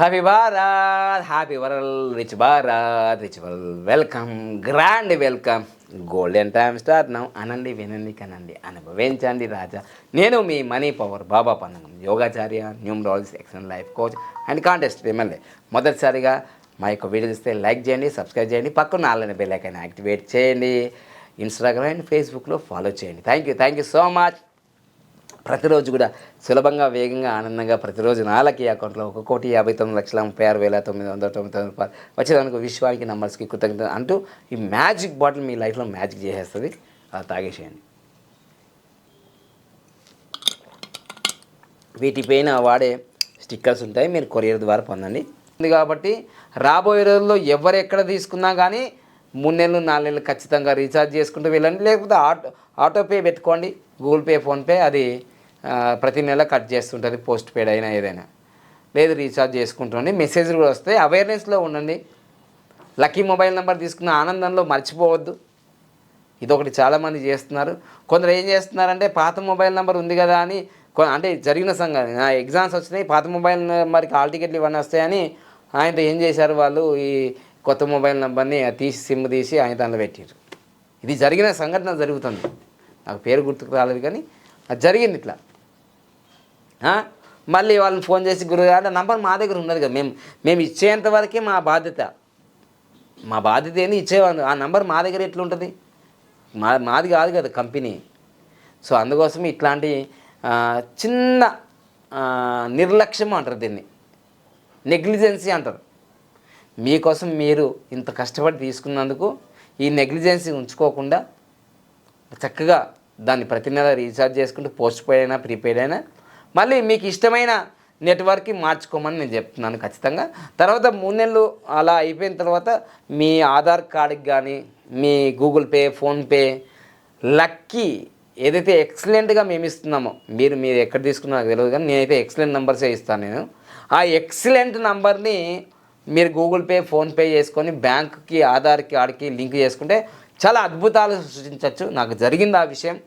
Happy Bharat happy world rich Bharat rich world welcome grand welcome golden time start now అనండి వినండి కనండి అనుభవించండి రాజా. నేను మీ money power Baba Pannam యోగాచార్య numerology excellent life coach and contest MLA మొదటిసారిగా మా యొక్క వీడియో ఇస్తే లైక్ చేయండి సబ్స్క్రైబ్ చేయండి. పక్కన ఆన్లైన్ బెల్ ఐకాన్ యాక్టివేట్ చేయండి. ఇన్స్టాగ్రామ్ అండ్ ఫేస్బుక్లో ఫాలో చేయండి. Thank you thank you so much ప్రతిరోజు కూడా సులభంగా వేగంగా ఆనందంగా ప్రతిరోజు నాలకి అకౌంట్లో ఒక కోటి యాభై తొమ్మిది లక్షల ముప్పై ఆరు వేల తొమ్మిది వందల తొమ్మిది తొమ్మిది రూపాయలు వచ్చేదానికి విశ్వానికి నంబర్స్కి కృతజ్ఞత అంటూ ఈ మ్యాజిక్ బాటిల్ మీ లైఫ్లో మ్యాజిక్ చేసేస్తుంది. అలా తాగేసేయండి. వీటిపైన వాడే స్టిక్కర్స్ ఉంటాయి మీరు కొరియర్ ద్వారా పొందండి. ఉంది కాబట్టి రాబోయే రోజుల్లో ఎవరు ఎక్కడ తీసుకున్నా కానీ మూడు నెలలు నాలుగు నెలలు ఖచ్చితంగా రీఛార్జ్ చేసుకుంటూ వెళ్ళండి. లేకపోతే ఆటో ఆటోపే పెట్టుకోండి గూగుల్ పే ఫోన్పే అది ప్రతి నెల కట్ చేస్తుంటుంది పోస్ట్ పేడ్ అయినా ఏదైనా. లేదు రీఛార్జ్ చేసుకుంటుండండి మెసేజ్లు కూడా వస్తాయి. అవేర్నెస్లో ఉండండి. లక్కీ మొబైల్ నెంబర్ తీసుకున్న ఆనందంలో మర్చిపోవద్దు. ఇదొకటి చాలామంది చేస్తున్నారు. కొందరు ఏం చేస్తున్నారంటే పాత మొబైల్ నెంబర్ ఉంది కదా అని అంటే జరిగిన సంగతి. నా ఎగ్జామ్స్ వచ్చినాయి పాత మొబైల్ నెంబర్కి ఆల్ టికెట్లు ఇవన్నీ వస్తాయని ఆయనతో ఏం చేశారు వాళ్ళు? ఈ కొత్త మొబైల్ నెంబర్ని తీసి సిమ్ తీసి ఆయన దాంట్లో పెట్టారు ఇది జరిగిన సంఘటన జరుగుతుంది. నాకు పేరు గుర్తుకు రాలేదు కానీ అది జరిగింది ఇట్లా. మళ్ళీ వాళ్ళని ఫోన్ చేసి గురువు అంటే నంబర్ మా దగ్గర ఉన్నది కదా మేము మేము ఇచ్చేంత వరకే మా బాధ్యత. మా బాధ్యత ఏంది? ఇచ్చేవాళ్ళు. ఆ నంబర్ మా దగ్గర ఎట్లుంటుంది? మా మాది కాదు కదా కంపెనీ. సో అందుకోసం ఇట్లాంటి చిన్న నిర్లక్ష్యం అంటారు దీన్ని. నెగ్లిజెన్సీ అంటారు. మీకోసం మీరు ఇంత కష్టపడి తీసుకున్నందుకు ఈ నెగ్లిజెన్సీ ఉంచుకోకుండా చక్కగా దాన్ని ప్రతి నెల రీఛార్జ్ చేసుకుంటూ పోస్ట్ పెయిడ్ అయినా ప్రీపెయిడ్ అయినా మళ్ళీ మీకు ఇష్టమైన నెట్వర్క్కి మార్చుకోమని నేను చెప్తున్నాను ఖచ్చితంగా. తర్వాత మూడు నెలలు అలా అయిపోయిన తర్వాత మీ ఆధార్ కార్డుకి కానీ మీ గూగుల్ పే ఫోన్పే లక్కీ ఏదైతే ఎక్సలెంట్గా మేము ఇస్తున్నామో మీరు మీరు ఎక్కడ తీసుకున్నా నాకు తెలియదు కానీ నేనైతే ఎక్సలెంట్ నెంబర్సే ఇస్తాను నేను. ఆ ఎక్సలెంట్ నంబర్ని మీరు గూగుల్ పే ఫోన్పే చేసుకొని బ్యాంక్కి ఆధార్కి ఆడికి లింక్ చేసుకుంటే చాలా అద్భుతాలు సృష్టించవచ్చు. నాకు జరిగింది ఆ విషయం.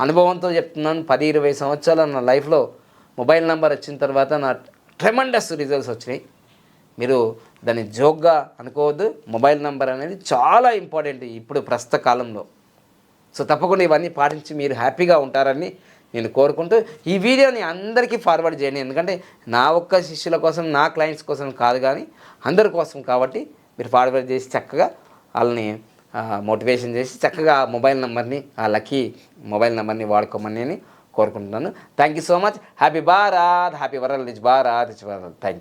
అనుభవంతో చెప్తున్నాను పది ఇరవై సంవత్సరాల నా లైఫ్లో మొబైల్ నెంబర్ వచ్చిన తర్వాత నా ట్రెమండస్ రిజల్ట్స్ వచ్చినాయి. మీరు దాన్ని జోక్గా అనుకోవద్దు. మొబైల్ నెంబర్ అనేది చాలా ఇంపార్టెంట్ ఇప్పుడు ప్రస్తుత కాలంలో. సో తప్పకుండా ఇవన్నీ పాటించి మీరు హ్యాపీగా ఉంటారని నేను కోరుకుంటూ ఈ వీడియోని అందరికీ ఫార్వర్డ్ చేయండి. ఎందుకంటే నా ఒక్క శిష్యుల కోసం నా క్లయింట్స్ కోసం కాదు కానీ అందరి కోసం కాబట్టి మీరు ఫార్వర్డ్ చేసి చక్కగా వాళ్ళని మోటివేషన్ చేసి చక్కగా ఆ మొబైల్ నెంబర్ని ఆ లక్కీ మొబైల్ నెంబర్ని వాడుకోమని నేను కోరుకుంటున్నాను. Thank you so much happy Bharat happy world నిజ్ Bharat rich Bharat thank